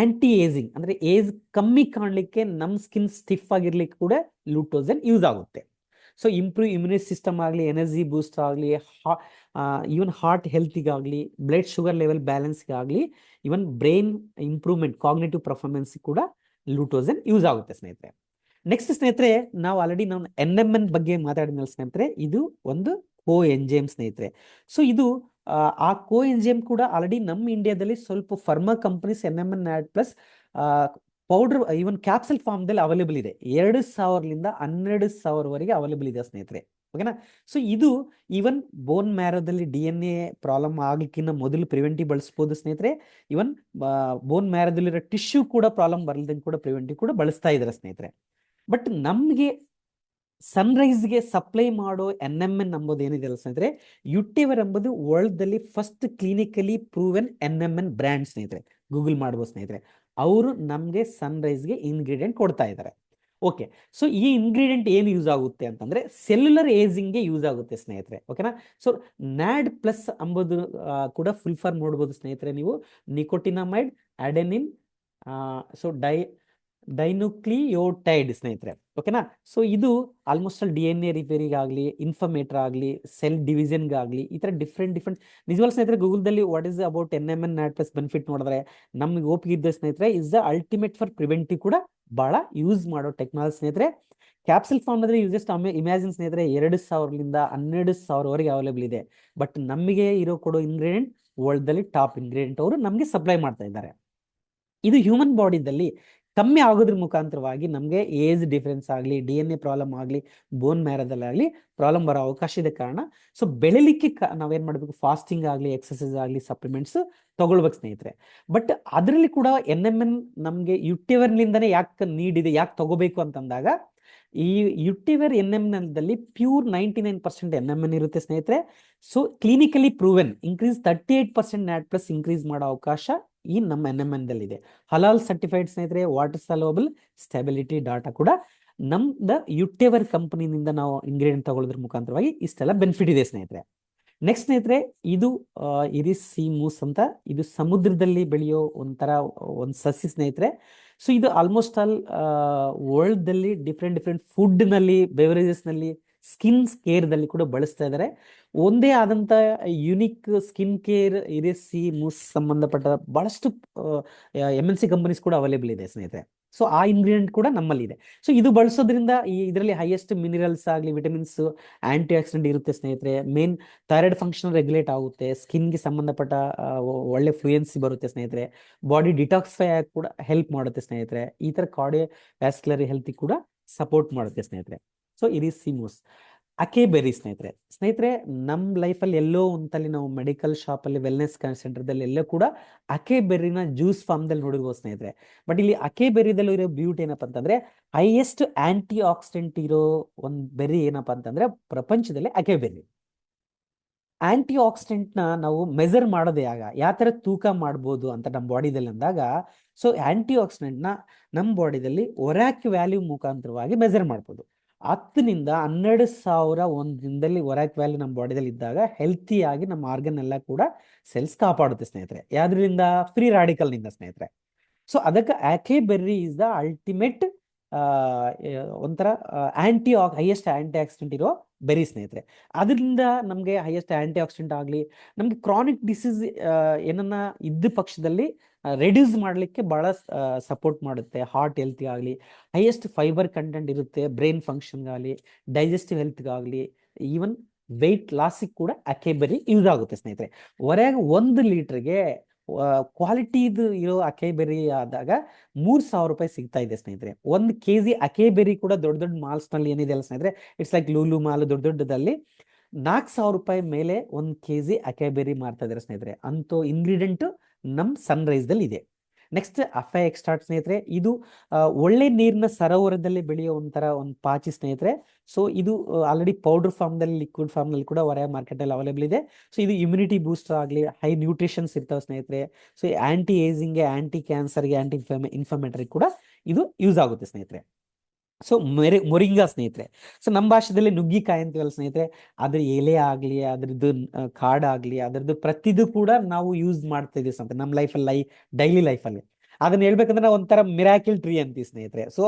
ಆಂಟಿ ಏಜಿಂಗ್ ಅಂದ್ರೆ ಏಜ್ ಕಮ್ಮಿ ಕಾಣಲಿಕ್ಕೆ ನಮ್ಮ ಸ್ಕಿನ್ ಸ್ಟಿಫ್ ಆಗಿರ್ಲಿಕ್ಕೆ ಕೂಡ ಲೂಟೋಸನ್ ಯೂಸ್ ಆಗುತ್ತೆ. ಸೊ ಇಂಪ್ರೂವ್ ಇಮ್ಯುನಿಟಿ ಸಿಸ್ಟಮ್ ಆಗಲಿ ಎನರ್ಜಿ ಬೂಸ್ಟ್ ಆಗಲಿ ಈವನ್ ಹಾರ್ಟ್ ಹೆಲ್ತಿಗಾಗಲಿ blood sugar level ಬ್ಯಾಲೆನ್ಸ್ಗಾಗಲಿ even brain improvement cognitive performance ಕೂಡ ಲೂಟೋಸನ್ ಯೂಸ್ ಆಗುತ್ತೆ ಸ್ನೇಹಿತರೆ. ನೆಕ್ಸ್ಟ್ ಸ್ನೇಹಿತರೆ, ನಾವು ಆಲ್ರೆಡಿ ನಾವು ಎನ್ ಎಂ ಎನ್ ಬಗ್ಗೆ ಮಾತಾಡಿದ್ಮೇಲೆ ಸ್ನೇಹಿತರೆ, ಇದು ಒಂದು ಕೋ ಎಂಜೈಮ್ ಸ್ನೇಹಿತರೆ. ಸೊ ಇದು ಆ ಕೋ ಎಂಜೈಮ್ ಕೂಡ ಆಲ್ರೆಡಿ ನಮ್ಮ ಇಂಡಿಯಾದಲ್ಲಿ ಸ್ವಲ್ಪ pharma companies N M N add plus powder even capsule ಫಾರ್ಮ್ದಲ್ಲಿ available ಇದೆ. ಎರಡು ಸಾವಿರದಿಂದ ಹನ್ನೆರಡು ಸಾವಿರವರೆಗೆ ಅವೈಲೇಬಲ್ ಇದೆ ಸ್ನೇಹಿತರೆ. ಓಕೆನಾ ಸೊ ಇದು ಈವನ್ ಬೋನ್ ಮ್ಯಾರೋದಲ್ಲಿ ಡಿ ಎನ್ ಎ ಪ್ರಾಬ್ಲಮ್ ಆಗ್ಲಿಕ್ಕಿಂತ ಮೊದಲು ಪ್ರಿವೆಂಟಿವ್ ಬಳಸ್ಬೋದು ಸ್ನೇಹಿತರೆ. ಇವನ್ ಬೋನ್ ಮ್ಯಾರೋದಲ್ಲಿರೋ ಟಿಶ್ಯೂ ಕೂಡ ಪ್ರಾಬ್ಲಮ್ ಬರ್ಲಿದಂಗೆ ಕೂಡ ಪ್ರಿವೆಂಟಿವ್ ಕೂಡ ಬಳಸ್ತಾ ಇದ್ದಾರೆ ಸ್ನೇಹಿತರೆ. ಬಟ್ ನಮಗೆ ಸನ್ರೈಸ್ಗೆ ಸಪ್ಲೈ ಮಾಡೋ ಎನ್ ಎಂ ಎನ್ ಅಂಬೋದು ಏನಿದೆ ಅಲ್ಲ ಸ್ನೇಹಿತರೆ? ಯುಟ್ಟಿವರ್ ಎಂಬುದು ವರ್ಲ್ಡ್ದಲ್ಲಿ first clinically proven N M N brand ಸ್ನೇಹಿತರೆ. ಗೂಗಲ್ ಮಾಡ್ಬೋದು ಸ್ನೇಹಿತರೆ. ಅವರು ನಮಗೆ ಸನ್ರೈಸ್ಗೆ ಇಂಗ್ರೀಡಿಯೆಂಟ್ ಕೊಡ್ತಾ ಇದ್ದಾರೆ ಓಕೆ ಸೊ ಈ ಇಂಗ್ರೀಡಿಯೆಂಟ್ ಏನು ಯೂಸ್ ಆಗುತ್ತೆ ಅಂತಂದ್ರೆ ಸೆಲ್ಯುಲರ್ ಏಜಿಂಗ್ಗೆ ಯೂಸ್ ಆಗುತ್ತೆ ಸ್ನೇಹಿತರೆ. ಓಕೆನಾ ಸೊ ನ್ಯಾಡ್ ಪ್ಲಸ್ ಅಂಬುದು ಕೂಡ ಫುಲ್ ಫಾರ್ಮ್ ನೋಡ್ಬೋದು ಸ್ನೇಹಿತರೆ ನೀವು. Nicotinamide adenine so di dinucleotide ಸ್ನೇಹಿತರೆ. ಓಕೆನಾ ಸೊ ಇದು ಆಲ್ಮೋಸ್ಟ್ ಅಲ್ಲಿ ಡಿ ಎನ್ ಎ ರಿಪೇರಿಗಾಗಲಿ ಇನ್ಫರ್ಮೇಟರ್ ಆಗಲಿ ಸೆಲ್ ಡಿವಿಷನ್ಗಾಗಲಿ ಈ ಥರ ಡಿಫ್ರೆಂಟ್ ಡಿಫ್ರೆಂಟ್ ನಿಜುವಲ್ ಸ್ನೇಹಿತರೆ ಗೂಗಲ್ದಲ್ಲಿ what is about N M N NAD plus benefit ನೋಡಿದ್ರೆ, ನಮ್ಗೆ ಒಪ್ಪಿಗಿದ್ದ ಸ್ನೇಹಿತರೆ is the ultimate for preventive ಕೂಡ ಬಹಳ ಯೂಸ್ ಮಾಡೋ ಟೆಕ್ನಾಲಜಿ ಸ್ನೇಹಿತರೆ. ಕ್ಯಾಪ್ಸಲ್ ಫಾರ್ಮ್ ಅಂದ್ರೆ ಯೂಸ್ ಜಸ್ಟ್ ಇಮ್ಯಾಜಿನ್ ಸ್ನೇಹಿತರೆ, ಎರಡು ಸಾವಿರದಿಂದ ಹನ್ನೆರಡು ಸಾವಿರವರೆಗೆ ಅವೈಲೇಬಲ್ ಇದೆ. ಬಟ್ ನಮಗೆ ಇರೋ ಕೊಡೋ ಇಂಗ್ರೀಡಿಯೆಂಟ್ ವರ್ಲ್ಡ್ ಟಾಪ್ ಇಂಗ್ರೀಡಿಯೆಂಟ್ ಅವರು ನಮಗೆ ಸಪ್ಲೈ ಮಾಡ್ತಾ ಇದ್ದಾರೆ. ಇದು ಹ್ಯೂಮನ್ ಬಾಡಿದಲ್ಲಿ ಕಮ್ಮಿ ಆಗೋದ್ರ ಮುಖಾಂತರವಾಗಿ ನಮಗೆ ಏಜ್ ಡಿಫರೆನ್ಸ್ ಆಗಲಿ, ಡಿ ಎನ್ ಎ ಪ್ರಾಬ್ಲಮ್ ಆಗಲಿ ಬೋನ್ ಮ್ಯಾರದಲ್ಲಾಗಲಿ ಪ್ರಾಬ್ಲಮ್ ಬರೋ ಅವಕಾಶ ಇದೆ ಕಾರಣ. ಸೊ ಬೆಳಿಲಿಕ್ಕೆ ನಾವೇನು ಮಾಡಬೇಕು? ಫಾಸ್ಟಿಂಗ್ ಆಗಲಿ ಎಕ್ಸಸೈಸ್ ಆಗಲಿ ಸಪ್ಲಿಮೆಂಟ್ಸ್ ತಗೊಳ್ಬೇಕು ಸ್ನೇಹಿತರೆ. ಬಟ್ ಅದರಲ್ಲಿ ಕೂಡ ಎನ್ ಎಂ ಎನ್ ನಮಗೆ ಯುಟ್ಟಿವರ್ನಿಂದನೇ ಯಾಕೆ ನೀಡಿದೆ, ಯಾಕೆ ತಗೋಬೇಕು ಅಂತಂದಾಗ, ಈ ಯುಟಿವರ್ ಎನ್ ಎಂ ದಲ್ಲಿ pure ninety nine percent N M N ಇರುತ್ತೆ ಸ್ನೇಹಿತರೆ. So clinically proven increase thirty eight percent NAD plus increase ಮಾಡೋ ಅವಕಾಶ ಈ ನಮ್ಮ ಎನ್ ಎಂ ಎನ್ ಇದೆ ಹಲಾಲ್ ಸರ್ಟಿಫೈಡ್ ಸ್ನೇಹಿತರೆ ವಾಟರ್ ಸಲೋಬಲ್ ಸ್ಟೆಬಿಲಿಟಿ ಡಾಟಾ ಕೂಡ ನಮ್ದ ಯುಟೇವರ್ ಕಂಪನಿನಿಂದ ನಾವು ಇಂಗ್ರೀಡಿಯಂಟ್ ತಗೊಳ್ಳೋದ್ರ ಮುಖಾಂತರವಾಗಿ ಇಷ್ಟೆಲ್ಲ ಬೆನಿಫಿಟ್ ಇದೆ ಸ್ನೇಹಿತರೆ. ನೆಕ್ಸ್ಟ್ ಸ್ನೇಹಿತರೆ, ಇದು ಇರಿಸ್ ಸಿ ಮೂಸ್ ಅಂತ, ಇದು ಸಮುದ್ರದಲ್ಲಿ ಬೆಳೆಯೋ ಒಂಥರ, ಒಂದು ಸಸಿ ಸ್ನೇಹಿತರೆ. ಸೊ ಇದು almost all world different different ಫುಡ್ನಲ್ಲಿ ಬೆವರೇಜಸ್ನಲ್ಲಿ ಸ್ಕಿನ್ ಕೇರ್ ದಲ್ಲಿ ಕೂಡ ಬಳಸ್ತಾ ಇದ್ದಾರೆ ಒಂದೇ ಆದಂತ ಯುನಿಕ್ ಸ್ಕಿನ್ ಕೇರ್, ಇರಿಸಿ, ಮೂಸ್ ಸಂಬಂಧಪಟ್ಟ ಬಹಳಷ್ಟು ಎಂ ಎನ್ ಸಿ ಕಂಪನೀಸ್ ಕೂಡ ಅವೈಲೇಬಲ್ ಇದೆ ಸ್ನೇಹಿತರೆ. ಸೊ ಆ ಇಂಗ್ರೀಡಿಯೆಂಟ್ ಕೂಡ ನಮ್ಮಲ್ಲಿ ಇದೆ ಸೊ ಇದು ಬಳಸೋದ್ರಿಂದ ಈ ಇದರಲ್ಲಿ ಹೈಯೆಸ್ಟ್ ಮಿನರಲ್ಸ್ ಆಗಲಿ ವಿಟಮಿನ್ಸ್ ಆಂಟಿ ಆಕ್ಸಿಡೆಂಟ್ ಇರುತ್ತೆ ಸ್ನೇಹಿತರೆ. ಮೇನ್ ಥೈರಾಯ್ಡ್ ಫಂಕ್ಷನ್ ರೆಗ್ಯುಲೇಟ್ ಆಗುತ್ತೆ. ಸ್ಕಿನ್ಗೆ ಸಂಬಂಧಪಟ್ಟ ಒಳ್ಳೆ ಫ್ಲೂಯೆನ್ಸಿ ಬರುತ್ತೆ ಸ್ನೇಹಿತರೆ. ಬಾಡಿ ಡಿಟಾಕ್ಸಿಫೈ ಆಗಿ ಕೂಡ ಹೆಲ್ಪ್ ಮಾಡುತ್ತೆ ಸ್ನೇಹಿತರೆ. ಈ ಥರ ಕಾರ್ಡಿಯೋ ವ್ಯಾಸ್ಕ್ಯುಲರಿ ಹೆಲ್ತ್ ಕೂಡ ಸಪೋರ್ಟ್ ಮಾಡುತ್ತೆ ಸ್ನೇಹಿತರೆ. ಸೊ ಇರಿಸ್ ಸಿಮೂಸ್ ಅಕೆ ಬೆರಿ ಸ್ನೇಹಿತರೆ. ಸ್ನೇಹಿತರೆ ನಮ್ಮ ಲೈಫಲ್ಲಿ ಎಲ್ಲೋ ಒಂದಲ್ಲಿ ನಾವು ಮೆಡಿಕಲ್ ಶಾಪಲ್ಲಿ ವೆಲ್ನೆಸ್ ಸೆಂಟರ್ದಲ್ಲಿ ಎಲ್ಲೋ ಕೂಡ ಅಕೆ ಬೆರ್ರಿನ ಜ್ಯೂಸ್ ಫಾರ್ಮ್ದಲ್ಲಿ ನೋಡಿರ್ಬೋದು ಸ್ನೇಹಿತರೆ. ಬಟ್ ಇಲ್ಲಿ ಅಕೆ ಬೆರ್ರಿದಲ್ಲಿ ಇರೋ ಬ್ಯೂಟಿ ಏನಪ್ಪ ಅಂತಂದರೆ ಹೈಯೆಸ್ಟ್ ಆ್ಯಂಟಿ ಆಕ್ಸಿಡೆಂಟ್ ಇರೋ ಒಂದು ಬೆರ್ರಿ ಏನಪ್ಪ ಅಂತಂದರೆ, ಪ್ರಪಂಚದಲ್ಲಿ ಬೆರ್ರಿ ಆಂಟಿ ಆಕ್ಸಿಡೆಂಟ್ನ ನಾವು ಮೆಜರ್ ಮಾಡೋದೇ ಆಗ, ಯಾವ ಥರ ತೂಕ ಮಾಡ್ಬೋದು ಅಂತ ನಮ್ಮ ಬಾಡಿದಲ್ಲಿ ಅಂದಾಗ ಸೊ ಆ್ಯಂಟಿ ಆಕ್ಸಿಡೆಂಟ್ನ ನಮ್ಮ ಬಾಡಿದಲ್ಲಿ ಒರಾಕ್ ವ್ಯಾಲ್ಯೂ ಮುಖಾಂತರವಾಗಿ ಮೆಜರ್ ಮಾಡ್ಬೋದು. ಹತ್ತನಿಂದ ಹನ್ನೆರಡು ಸಾವಿರ ಒಂದು ದಿನದಲ್ಲಿ ಒರಾಕ್ ವ್ಯಾಲ್ಯೂ ನಮ್ಮ ಬಾಡಿದಲ್ಲಿ ಇದ್ದಾಗ ಹೆಲ್ತಿಯಾಗಿ ನಮ್ಮ ಆರ್ಗನ್ ಎಲ್ಲ ಕೂಡ ಸೆಲ್ಸ್ ಕಾಪಾಡುತ್ತೆ ಸ್ನೇಹಿತರೆ. ಯಾವ್ದ್ರಿಂದ ಫ್ರೀ ರಾಡಿಕಲ್ನಿಂದ ಸ್ನೇಹಿತರೆ. ಸೊ ಅದಕ್ಕೆ acai berry is the ultimate ಒಂಥರ ಆಂಟಿ ಹೈಯೆಸ್ಟ್ ಆಂಟಿ ಆಕ್ಸಿಡೆಂಟ್ ಇರೋ ಬೆರಿ ಸ್ನೇಹಿತರೆ. ಅದರಿಂದ ನಮಗೆ ಹೈಯೆಸ್ಟ್ ಆಂಟಿ ಆಕ್ಸಿಡೆಂಟ್ ಆಗಲಿ, ನಮಗೆ ಕ್ರಾನಿಕ್ ಡಿಸೀಸ್ ಏನನ್ನ ಇದ್ದ ಪಕ್ಷದಲ್ಲಿ ರೆಡ್ಯೂಸ್ ಮಾಡಲಿಕ್ಕೆ ಭಾಳ ಸಪೋರ್ಟ್ ಮಾಡುತ್ತೆ. ಹಾರ್ಟ್ ಹೆಲ್ತ್ಗೆ ಆಗಲಿ ಹೈಯೆಸ್ಟ್ ಫೈಬರ್ ಕಂಟೆಂಟ್ ಇರುತ್ತೆ ಬ್ರೈನ್ ಫಂಕ್ಷನ್ಗಾಗಲಿ ಡೈಜೆಸ್ಟಿವ್ ಹೆಲ್ತ್ಗಾಗಲಿ ಈವನ್ ವೆಯ್ಟ್ ಲಾಸಿಗೆ ಕೂಡ ಅಕೇಬರಿ ಯೂಸ್ ಆಗುತ್ತೆ ಸ್ನೇಹಿತರೆ. ಹೊರಗೆ ಒಂದು ಲೀಟ್ರಿಗೆ ಕ್ವಾಲಿಟಿದು ಇರೋ ಅಕೇಬೆರಿ ಆದಾಗ ಮೂರು ಸಾವಿರ ರೂಪಾಯಿ ಸಿಗ್ತಾ ಇದೆ ಸ್ನೇಹಿತರೆ. ಒಂದು ಕೆ ಜಿ ಅಕೇಬೆರಿ ಕೂಡ ದೊಡ್ಡ ದೊಡ್ಡ ಮಾಲ್ಸ್ನಲ್ಲಿ ಏನಿದೆ ಅಲ್ಲ ಸ್ನೇಹಿತರೆ ಇಟ್ಸ್ ಲೈಕ್ ಲೂಲು ಮಾಲ್ ದೊಡ್ಡ ದೊಡ್ಡದಲ್ಲಿ ನಾಲ್ಕು ಸಾವಿರ ರೂಪಾಯಿ ಮೇಲೆ ಒಂದು ಕೆ ಜಿ ಅಕೇಬೆರಿ ಮಾರ್ತಾ ಇದ್ದಾರೆ ಸ್ನೇಹಿತರೆ. ಅಂತೂ ಇಂಗ್ರೀಡಿಯೆಂಟ್ ನಮ್ ಸನ್ರೈಸ್ದಲ್ಲಿ ಇದೆ ನೆಕ್ಸ್ಟ್ ಅಫೆ ಎಕ್ಸ್ಟಾರ್ಟ್ ಸ್ನೇಹಿತರೆ, ಇದು ಒಳ್ಳೆ ನೀರಿನ ಸರೋವರದಲ್ಲಿ ಬೆಳೆಯೋ ಒಂಥರ ಒಂದು ಪಾಚಿ ಸ್ನೇಹಿತರೆ. ಸೊ ಇದು ಆಲ್ರೆಡಿ ಪೌಡರ್ ಫಾರ್ಮ್ದಲ್ಲಿ ಲಿಕ್ವಿಡ್ ಫಾರ್ಮ್ನಲ್ಲಿ ಕೂಡ ಹೊರ ಮಾರ್ಕೆಟಲ್ಲಿ ಅವೈಲೇಬಲ್ ಇದೆ. ಸೊ ಇದು ಇಮ್ಯುನಿಟಿ ಬೂಸ್ಟರ್ ಆಗಲಿ ಹೈ ನ್ಯೂಟ್ರಿಷನ್ಸ್ ಇರ್ತಾವೆ ಸ್ನೇಹಿತರೆ. ಸೊ ಆಂಟಿ ಏಜಿಂಗ್ಗೆ ಆಂಟಿ ಕ್ಯಾನ್ಸರ್ಗೆ ಆಂಟಿ ಇನ್ಫಾರ್ಮೆ ಇನ್ಫಾರ್ಮೇಟರಿ ಕೂಡ ಇದು ಯೂಸ್ ಆಗುತ್ತೆ ಸ್ನೇಹಿತರೆ. ಸೊ ಮೆರೆ ಮೊರಿಂಗಾ ಸ್ನೇಹಿತರೆ. ಸೊ ನಮ್ಮ ಭಾಷೆದಲ್ಲಿ ನುಗ್ಗಿಕಾಯಿ ಅಂತೀವಲ್ಲ ಸ್ನೇಹಿತರೆ, ಅದ್ರ ಎಲೆ ಆಗಲಿ, ಅದ್ರದ್ದು ಕಾಡಾಗಲಿ, ಅದ್ರದ್ದು ಪ್ರತಿದು ಕೂಡ ನಾವು ಯೂಸ್ ಮಾಡ್ತಾ ಇದೀವಿ ಸ್ನೇಹಿತರೆ ನಮ್ಮ ಲೈಫಲ್ಲಿ ಲೈ ಡೈಲಿ ಲೈಫಲ್ಲಿ ಅದನ್ನ ಹೇಳ್ಬೇಕಂದ್ರೆ ಒಂಥರ ಮಿರಾಕಿಲ್ ಟ್ರೀ ಅಂತೀವಿ ಸ್ನೇಹಿತರೆ. ಸೊ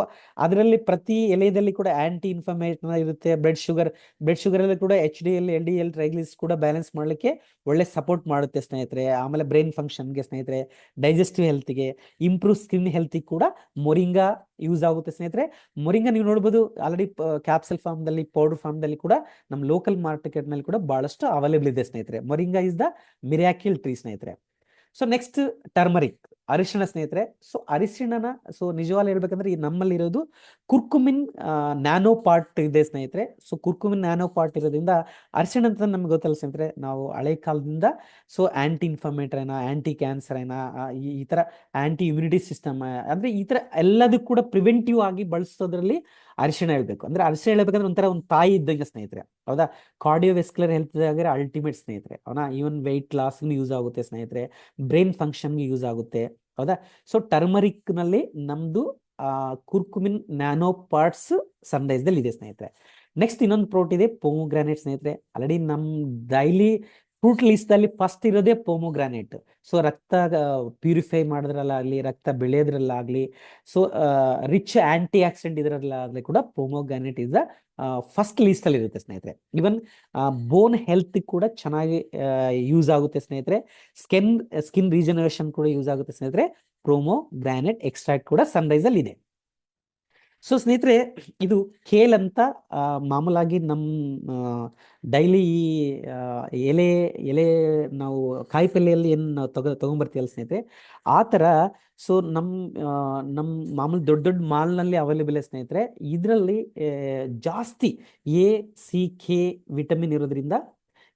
ಅದರಲ್ಲಿ ಪ್ರತಿ ಎಲೆಯಲ್ಲಿ ಕೂಡ ಆಂಟಿ ಇನ್ಫರ್ಮೇಷನ್ ಇರುತ್ತೆ. ಬ್ಲಡ್ ಶುಗರ್ ಬ್ಲಡ್ ಶುಗರ್ ಅಲ್ಲಿ ಕೂಡ H D L L D L ಟ್ರೈಗ್ಲಿಸ್ ಕೂಡ ಬ್ಯಾಲೆನ್ಸ್ ಮಾಡಲಿಕ್ಕೆ ಒಳ್ಳೆ ಸಪೋರ್ಟ್ ಮಾಡುತ್ತೆ ಸ್ನೇಹಿತರೆ. ಆಮೇಲೆ ಬ್ರೈನ್ ಫಂಕ್ಷನ್ಗೆ ಸ್ನೇಹಿತರೆ ಡೈಜೆಸ್ಟಿವ್ ಹೆಲ್ತ್ಗೆ ಇಂಪ್ರೂವ್ ಸ್ಕಿನ್ ಹೆಲ್ತಿಗೆ ಕೂಡ ಮೊರಿಂಗಾ ಯೂಸ್ ಆಗುತ್ತೆ ಸ್ನೇಹಿತರೆ. ಮೊರಿಂಗಾ ನೀವು ನೋಡ್ಬೋದು ಆಲ್ರೆಡಿ ಕ್ಯಾಪ್ಸಲ್ ಫಾರ್ಮ್ದಲ್ಲಿ ಪೌಡರ್ ಫಾರ್ಮ್ದಲ್ಲಿ ಕೂಡ ನಮ್ಮ ಲೋಕಲ್ ಮಾರ್ಕೆಟ್ನಲ್ಲಿ ಕೂಡ ಬಹಳಷ್ಟು ಅವೈಲೇಬಲ್ ಇದೆ ಸ್ನೇಹಿತರೆ. Moringa is the miracle tree ಸ್ನೇಹಿತರೆ. ಸೊ ನೆಕ್ಸ್ಟ್ ಟರ್ಮರಿಕ್ ಅರಿಶಿಣ ಸ್ನೇಹಿತರೆ ಸೊ ಅರಿಶಿಣನ ಸೊ ನಿಜವಾಗ್ಲೂ ಹೇಳ್ಬೇಕಂದ್ರೆ ಈ ನಮ್ಮಲ್ಲಿ ಇರೋದು ಕುರ್ಕುಮಿನ್ ನ್ಯಾನೋ ಪಾರ್ಟ್ ಇದೆ ಸ್ನೇಹಿತರೆ. ಸೊ ಕುರ್ಕುಮಿನ್ ನ್ಯಾನೋ ಪಾರ್ಟ್ ಇರೋದ್ರಿಂದ ಅರಿಶಿಣ ಅಂತ ನಮ್ಗೆ ಗೊತ್ತಲ್ಲ ಸ್ನೇಹಿತರೆ. ನಾವು ಹಳೆ ಕಾಲದಿಂದ ಸೊ ಆಂಟಿ ಇನ್ಫಾರ್ಮೇಟರ್ ಏನಾ ಆಂಟಿ ಕ್ಯಾನ್ಸರ್ ಏನಾ ಈ ಈ ತರ ಆಂಟಿ ಇಮ್ಯುನಿಟಿ ಸಿಸ್ಟಮ್ ಅಂದ್ರೆ ಈ ತರ ಎಲ್ಲದಕ್ಕೂ ಕೂಡ ಪ್ರಿವೆಂಟಿವ್ ಆಗಿ ಬಳಸೋದ್ರಲ್ಲಿ ಅರಿಶಿಣ ಹೇಳ್ಬೇಕು. ಅಂದ್ರೆ ಅರಿಶಿಣ ಹೇಳ್ಬೇಕಂದ್ರೆ ಒಂಥರ ಒಂದು ತಾಯಿ ಇದ್ದಂಗೆ ಸ್ನೇಹಿತರೆ. ಹೌದಾ? ಕಾರ್ಡಿಯೋವೆಸ್ಕ್ಯುಲರ್ ಹೆಲ್ತ್ ಆಗಿರೋ ಅಲ್ಟಿಮೇಟ್ ಸ್ನೇಹಿತರೆ. ಅವನಾ ಈವನ್ ವೆಯ್ಟ್ ಲಾಸ್ಗೂ ಯೂಸ್ ಆಗುತ್ತೆ ಸ್ನೇಹಿತರೆ. ಬ್ರೈನ್ ಫಂಕ್ಷನ್ಗೆ ಯೂಸ್ ಆಗುತ್ತೆ. ಹೌದಾ? ಸೊ ಟರ್ಮರಿಕ್ನಲ್ಲಿ ನಮ್ದು ಕುರ್ಕುಮಿನ್ ನ್ಯಾನೋ ಪಾರ್ಟ್ಸ್ ಸನ್ರೈಸ್ ದಲ್ಲಿ ಇದೆ ಸ್ನೇಹಿತರೆ. ನೆಕ್ಸ್ಟ್ ಇನ್ನೊಂದು ಪ್ರೋಟ್ ಇದೆ ಪೋಮೋಗ್ರಾನೇಟ್ ಸ್ನೇಹಿತರೆ. ಆಲ್ರೆಡಿ ನಮ್ ಡೈಲಿ ಫ್ರೂಟ್ ಲಿಸ್ಟ್ ಅಲ್ಲಿ ಫಸ್ಟ್ ಇರೋದೇ ಪೋಮೋಗ್ರಾನೇಟ್ ಸೊ ರಕ್ತ ಪ್ಯೂರಿಫೈ ಮಾಡೋದ್ರಲ್ಲಾಗ್ಲಿ ರಕ್ತ ಬೆಳೆಯೋದ್ರಲ್ಲಾಗ್ಲಿ ಸೊ ರಿಚ್ ಆಂಟಿ ಆಕ್ಸಿಡೆಂಟ್ ಇದರಲ್ಲಾಗ್ಲಿ ಕೂಡ pomegranate is the first list ಅಲ್ಲಿ ಇರುತ್ತೆ ಸ್ನೇಹಿತರೆ. ಇವನ್ ಬೋನ್ ಹೆಲ್ತ್ ಕೂಡ ಚೆನ್ನಾಗಿ ಯೂಸ್ ಆಗುತ್ತೆ ಸ್ನೇಹಿತರೆ. ಸ್ಕಿನ್ ಸ್ಕಿನ್ ರೀಜನರೇಷನ್ ಕೂಡ ಯೂಸ್ ಆಗುತ್ತೆ ಸ್ನೇಹಿತರೆ. ಪ್ರೋಮೋ ಗ್ರಾನೆಟ್ ಎಕ್ಸ್ಟ್ರಾಕ್ಟ್ ಕೂಡ ಸನ್ರೈಸ್ ಅಲ್ಲಿ ಇದೆ. ಸೊ ಸ್ನೇಹಿತರೆ, ಇದು ಕೇಲ್ ಅಂತ ಮಾಮೂಲಾಗಿ ನಮ್ಮ ಡೈಲಿ ಈ ಎಲೆ ಎಲೆ ನಾವು ಕಾಯಿ ಪಲ್ಲೆಯಲ್ಲಿ ಏನು ನಾವು ತಗೋ, ತಗೊಂಬರ್ತೀವಲ್ಲ ಸ್ನೇಹಿತರೆ, ಆ ಥರ ಸೊ ನಮ್ಮ ನಮ್ಮ ಮಾಮೂಲಿ ದೊಡ್ಡ ದೊಡ್ಡ ಮಾಲ್ನಲ್ಲಿ ಅವೈಲೇಬಲ್ ಸ್ನೇಹಿತರೆ, ಇದರಲ್ಲಿ ಜಾಸ್ತಿ ಎ, ಸಿ, ಕೆ ವಿಟಮಿನ್ ಇರೋದ್ರಿಂದ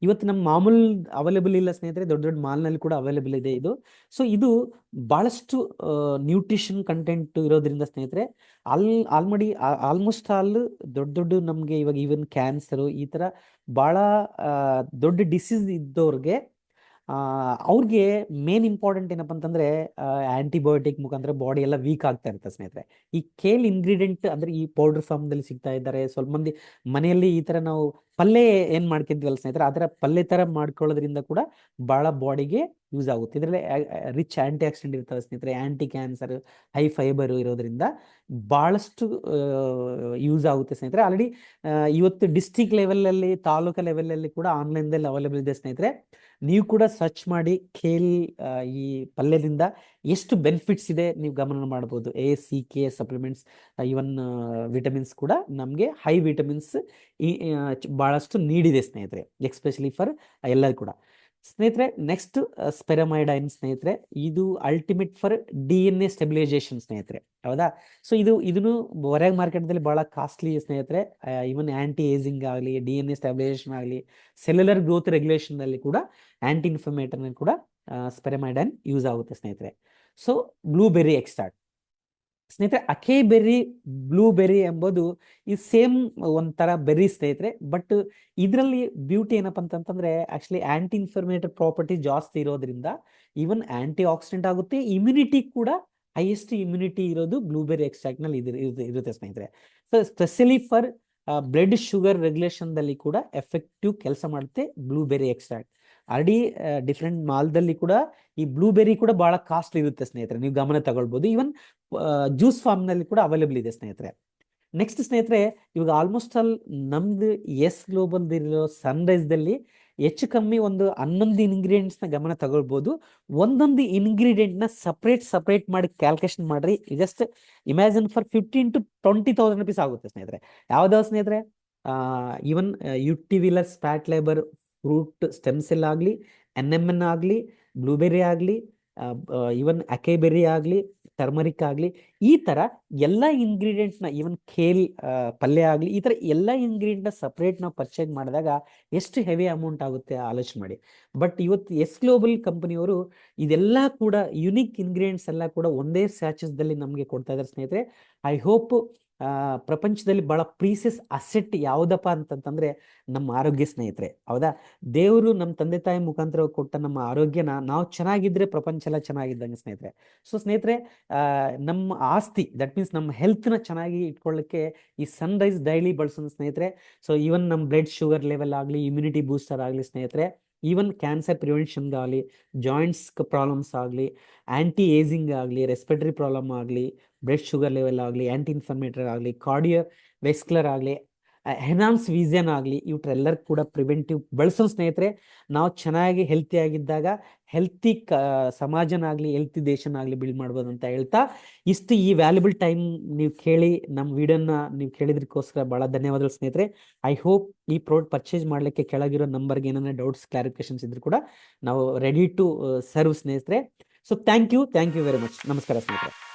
ಇವತ್ತು ನಮ್ಮ ಮಾಮೂಲ್ ಅವೈಲೇಬಲ್ ಇಲ್ಲ ಸ್ನೇಹಿತರೆ, ದೊಡ್ಡ ದೊಡ್ಡ ಮಾಲ್ನಲ್ಲಿ ಕೂಡ ಅವೈಲೇಬಲ್ ಇದೆ ಇದು. ಸೊ ಇದು ಬಹಳಷ್ಟು ನ್ಯೂಟ್ರಿಷನ್ ಕಂಟೆಂಟ್ ಇರೋದ್ರಿಂದ ಸ್ನೇಹಿತರೆ, ಆಲ್, ಆಲ್ಮಡಿ ಆಲ್ಮೋಸ್ಟ್ ಆಲ್ ದೊಡ್ಡ ದೊಡ್ಡ ನಮಗೆ ಇವಾಗ ಈವನ್ ಕ್ಯಾನ್ಸರು ಈ ಥರ ಭಾಳ ದೊಡ್ಡ ಡಿಸೀಸ್ ಇದ್ದವ್ರಿಗೆ ಅವ್ರಿಗೆ ಮೇನ್ ಇಂಪಾರ್ಟೆಂಟ್ ಏನಪ್ಪ ಅಂತಂದ್ರೆ ಆಂಟಿಬಯೋಟಿಕ್ ಮುಖಾಂತರ ಬಾಡಿ ಎಲ್ಲ ವೀಕ್ ಆಗ್ತಾ ಇರುತ್ತೆ ಸ್ನೇಹಿತರೆ. ಈ ಕೇಲ್ ಇಂಗ್ರೀಡಿಯೆಂಟ್ ಅಂದ್ರೆ ಈ ಪೌಡರ್ ಫಾರ್ಮ್ದಲ್ಲಿ ಸಿಗ್ತಾ ಇದ್ದಾರೆ, ಸ್ವಲ್ಪ ಮಂದಿ ಮನೆಯಲ್ಲಿ ಈ ತರ ನಾವು ಪಲ್ಯ ಏನ್ ಮಾಡ್ಕಿದ್ವಲ್ಲ ಸ್ನೇಹಿತರೆ, ಆ ಥರ ಪಲ್ಯ ತರ ಮಾಡ್ಕೊಳ್ಳೋದ್ರಿಂದ ಕೂಡ ಬಹಳ ಬಾಡಿಗೆ ಯೂಸ್ ಆಗುತ್ತೆ. ಇದರಲ್ಲಿ ರಿಚ್ ಆಂಟಿ ಆಕ್ಸಿಡೆಂಟ್ ಇರ್ತವೆ ಸ್ನೇಹಿತರೆ ಆಂಟಿ ಕ್ಯಾನ್ಸರ್ ಹೈ ಫೈಬರ್ ಇರೋದ್ರಿಂದ ಭಾಳಷ್ಟು ಯೂಸ್ ಆಗುತ್ತೆ ಸ್ನೇಹಿತರೆ. ಆಲ್ರೆಡಿ ಇವತ್ತು ಡಿಸ್ಟಿಕ್ ಲೆವೆಲಲ್ಲಿ ತಾಲೂಕು ಲೆವೆಲಲ್ಲಿ ಕೂಡ ಆನ್ಲೈನ್ದಲ್ಲಿ ಅವೈಲೇಬಲ್ ಇದೆ ಸ್ನೇಹಿತರೆ. ನೀವು ಕೂಡ ಸರ್ಚ್ ಮಾಡಿ, ಖೇಲ್ ಈ ಪಲ್ಯದಿಂದ ಎಷ್ಟು ಬೆನಿಫಿಟ್ಸ್ ಇದೆ ನೀವು ಗಮನ ಮಾಡ್ಬೋದು. A C K supplements even vitamins ಕೂಡ ನಮಗೆ ಹೈ ವಿಟಮಿನ್ಸ್ ಈ ಬಹಳಷ್ಟು ನೀಡಿದೆ ಸ್ನೇಹಿತರೆ ಎಕ್ಸ್ಪೆಷಲಿ ಫಾರ್ ಎಲ್ಲರೂ ಕೂಡ. ಸ್ನೇಹಿತರೆ ನೆಕ್ಸ್ಟ್ ಸ್ಪೆರಮೈಡೈನ್ ಸ್ನೇಹಿತರೆ, ಇದು ultimate for D N A stabilisation ಸ್ನೇಹಿತರೆ. ಹೌದಾ? ಸೊ ಇದು, ಇದನ್ನು ಹೊರಗೆ ಮಾರ್ಕೆಟ್ದಲ್ಲಿ ಬಹಳ ಕಾಸ್ಟ್ಲಿ ಸ್ನೇಹಿತರೆ ಇವನ್ ಆಂಟಿ ಏಜಿಂಗ್ ಆಗಲಿ ಡಿ ಎನ್ ಎ ಸ್ಟೆಬಿಲೈಸೇಷನ್ ಆಗಲಿ ಸೆಲ್ಯುಲರ್ ಗ್ರೋತ್ ರೆಗ್ಯುಲೇಷನ್ ಅಲ್ಲಿ ಕೂಡ ಆಂಟಿ ಇನ್ಫರ್ಮೇಟರ್ ಕೂಡ ಸ್ಪೆರಮೈಡೈನ್ ಯೂಸ್ ಆಗುತ್ತೆ ಸ್ನೇಹಿತರೆ. ಸೊ ಬ್ಲೂಬೆರಿ ಎಕ್ಸ್ಟ್ರಾಕ್ಟ್ ಸ್ನೇಹಿತರೆ ಆಕೆಬರಿ ಬ್ಲೂಬೆರಿ ಎಂಬುದು ಈ ಸೇಮ್ ಒಂಥರ ಬೆರ್ರಿ ಸ್ನೇಹಿತರೆ, ಬಟ್ ಇದರಲ್ಲಿ ಬ್ಯೂಟಿ ಏನಪ್ಪ ಅಂತಂತಂದ್ರೆ ಆಕ್ಚುಲಿ ಆಂಟಿ ಇನ್ಫರ್ಮೇಟರ್ ಪ್ರಾಪರ್ಟಿ ಜಾಸ್ತಿ ಇರೋದ್ರಿಂದ ಈವನ್ ಆಂಟಿ ಆಕ್ಸಿಡೆಂಟ್ ಆಗುತ್ತೆ ಇಮ್ಯುನಿಟಿ ಕೂಡ ಹೈಯೆಸ್ಟ್ ಇಮ್ಯುನಿಟಿ ಇರೋದು ಬ್ಲೂಬೆರಿ ಎಕ್ಸ್ಟ್ರಾಕ್ಟ್ನಲ್ಲಿ ಇರುತ್ತೆ ಸ್ನೇಹಿತರೆ. So specially for blood sugar regulation ದಲ್ಲಿ ಕೂಡ ಎಫೆಕ್ಟಿವ್ ಕೆಲಸ ಮಾಡುತ್ತೆ ಬ್ಲೂಬೆರಿ ಎಕ್ಸ್ಟ್ರಾಕ್ಟ್ ಆಲ್ರೆಡಿ ಡಿಫ್ರೆಂಟ್ ಮಾಲ್ದಲ್ಲಿ ಕೂಡ ಈ ಬ್ಲೂಬೆರಿ ಕೂಡ ಬಹಳ ಕಾಸ್ಟ್ ಇರುತ್ತೆ ಸ್ನೇಹಿತರೆ. ನೀವು ಗಮನ ತಗೊಳ್ಬೋದು. ಈವನ್ ಜ್ಯೂಸ್ ಫಾರ್ಮ್ನಲ್ಲಿ ಕೂಡ ಅವೈಲೇಬಲ್ ಇದೆ ಸ್ನೇಹಿತರೆ. ನೆಕ್ಸ್ಟ್ ಸ್ನೇಹಿತರೆ, ಇವಾಗ ಆಲ್ಮೋಸ್ಟ್ ಆಲ್ ನಮ್ದು ಎಸ್ ಗ್ಲೋಬಲ್ ಇರೋ ಸನ್ರೈಸ್ ದಲ್ಲಿ ಹೆಚ್ಚು ಕಮ್ಮಿ ಒಂದು ಹನ್ನೊಂದು ನ ಗಮನ ತಗೊಳ್ಬೋದು. ಒಂದೊಂದು ಇಂಗ್ರೀಡಿಯೆಂಟ್ನ ಸಪ್ರೇಟ್ ಸಪ್ರೇಟ್ ಮಾಡಿ ಕ್ಯಾಲ್ಕುಲೇಷನ್ ಮಾಡ್ರಿ. Just imagine for fifteen to twenty thousand rupees ಆಗುತ್ತೆ ಸ್ನೇಹಿತರೆ. ಯಾವ್ದಾವ ಸ್ನೇಹಿತರೆ? ಈವನ್ ವೀಲರ್ ಸ್ಪ್ಯಾಟ್ ಲೇಬರ್ ಫ್ರೂಟ್ ಸ್ಟೆಮ್ ಸೆಲ್ ಆಗಲಿ ಎನ್ ಎಂ ಎನ್ ಆಗಲಿ ಬ್ಲೂಬೆರಿ ಆಗಲಿ ಈವನ್ ಅಕೆಬೆರಿ ಆಗಲಿ, ಟರ್ಮರಿಕ್ ಆಗಲಿ, ಈ ಥರ ಎಲ್ಲ ಇಂಗ್ರೀಡಿಯೆಂಟ್ನ ಈವನ್ ಖೇಲ್ ಪಲ್ಯ ಆಗಲಿ, ಈ ಥರ ಎಲ್ಲ ಇಂಗ್ರೀಡಿಯೆಂಟ್ನ ಸಪ್ರೇಟ್ ನಾವು ಪರ್ಚೇಸ್ ಮಾಡಿದಾಗ ಎಷ್ಟು ಹೆವಿ ಅಮೌಂಟ್ ಆಗುತ್ತೆ ಆಲೋಚನೆ ಮಾಡಿ. ಬಟ್ ಇವತ್ತು ಎಸ್ ಗ್ಲೋಬಲ್ ಕಂಪನಿಯವರು ಇದೆಲ್ಲ ಕೂಡ ಯುನಿಕ್ ಇಂಗ್ರೀಡಿಯೆಂಟ್ಸ್ ಎಲ್ಲ ಕೂಡ ಒಂದೇ ಸ್ಯಾಚಸ್ದಲ್ಲಿ ನಮಗೆ ಕೊಡ್ತಾ ಇದ್ದಾರೆ ಸ್ನೇಹಿತರೆ. ಐ ಹೋಪ್ ಪ್ರಪಂಚದಲ್ಲಿ ಬಹಳ ಪ್ರೀಸಿಯಸ್ ಅಸೆಟ್ ಯಾವುದಪ್ಪ ಅಂತಂತಂದ್ರೆ ನಮ್ಮ ಆರೋಗ್ಯ ಸ್ನೇಹಿತರೆ, ಹೌದಾ? ದೇವರು ನಮ್ಮ ತಂದೆ ತಾಯಿ ಮುಖಾಂತರ ಕೊಟ್ಟ ನಮ್ಮ ಆರೋಗ್ಯನ ನಾವು ಚೆನ್ನಾಗಿದ್ರೆ ಪ್ರಪಂಚ ಎಲ್ಲ ಚೆನ್ನಾಗಿದ್ದಂಗೆ ಸ್ನೇಹಿತರೆ. ಸೊ ಸ್ನೇಹಿತರೆ ನಮ್ಮ ಆಸ್ತಿ ದಟ್ ಮೀನ್ಸ್ ನಮ್ಮ ಹೆಲ್ತ್ನ ಚೆನ್ನಾಗಿ ಇಟ್ಕೊಳ್ಳಕ್ಕೆ ಈ ಸನ್ರೈಸ್ ಡೈಲಿ ಬಳಸೋದು ಸ್ನೇಹಿತರೆ. ಸೊ ಈವನ್ ನಮ್ಮ ಬ್ಲಡ್ ಶುಗರ್ ಲೆವೆಲ್ ಆಗಲಿ ಇಮ್ಯುನಿಟಿ ಬೂಸ್ಟರ್ ಆಗಲಿ ಸ್ನೇಹಿತರೆ ಈವನ್ ಕ್ಯಾನ್ಸರ್ ಪ್ರಿವೆನ್ಷನ್ಗಾಗಲಿ ಜಾಯಿಂಟ್ಸ್ ಪ್ರಾಬ್ಲಮ್ಸ್ ಆಗಲಿ ಆ್ಯಂಟಿ ಏಜಿಂಗ್ ಆಗಲಿ ರೆಸ್ಪಿರೇಟರಿ ಪ್ರಾಬ್ಲಮ್ ಆಗಲಿ ಬ್ಲಡ್ ಶುಗರ್ ಲೆವೆಲ್ ಆಗಲಿ ಆ್ಯಂಟಿ ಇನ್ಫರ್ಮೇಟರ್ ಆಗಲಿ ಕಾರ್ಡಿಯೋ ವೆಸ್ಕ್ಲರ್ ಆಗಲಿ ಹೆನಾನ್ಸ್ ವಿಷನ್ ಆಗಲಿ ಇವ್ರೆಲ್ಲರೂ ಕೂಡ ಪ್ರಿವೆಂಟಿವ್ ಬಳಸೋ ಸ್ನೇಹಿತರೆ, ನಾವು ಚೆನ್ನಾಗಿ ಹೆಲ್ತಿ ಆಗಿದ್ದಾಗ ಹೆಲ್ತಿ ಕ, ಸಮಾಜನಾಗಲಿ ಹೆಲ್ತಿ ದೇಶನಾಗಲಿ ಬಿಲ್ಡ್ ಮಾಡ್ಬೋದು ಅಂತ ಹೇಳ್ತಾ, ಇಷ್ಟು ಈ ವ್ಯಾಲ್ಯೂಬಲ್ ಟೈಮ್ ನೀವು ಕೇಳಿ ನಮ್ಮ ವಿಡಿಯೋನ ನೀವು ಕೇಳಿದ್ರಕ್ಕೋಸ್ಕರ ಭಾಳ ಧನ್ಯವಾದಗಳು ಸ್ನೇಹಿತರೆ. ಐ ಹೋಪ್ ಈ ಪ್ರಾಡಕ್ಟ್ ಪರ್ಚೇಸ್ ಮಾಡಲಿಕ್ಕೆ ಕೆಳಗಿರೋ ನಂಬರ್ಗೆ ಏನಾರ ಡೌಟ್ಸ್ ಕ್ಲಾರಿಫಿಕೇಶನ್ಸ್ ಇದ್ರು ಕೂಡ ನಾವು ರೆಡಿ ಟು ಸರ್ವ್ ಸ್ನೇಹಿತರೆ. So thank you thank you very much ನಮಸ್ಕಾರ ಸ್ನೇಹಿತರೆ.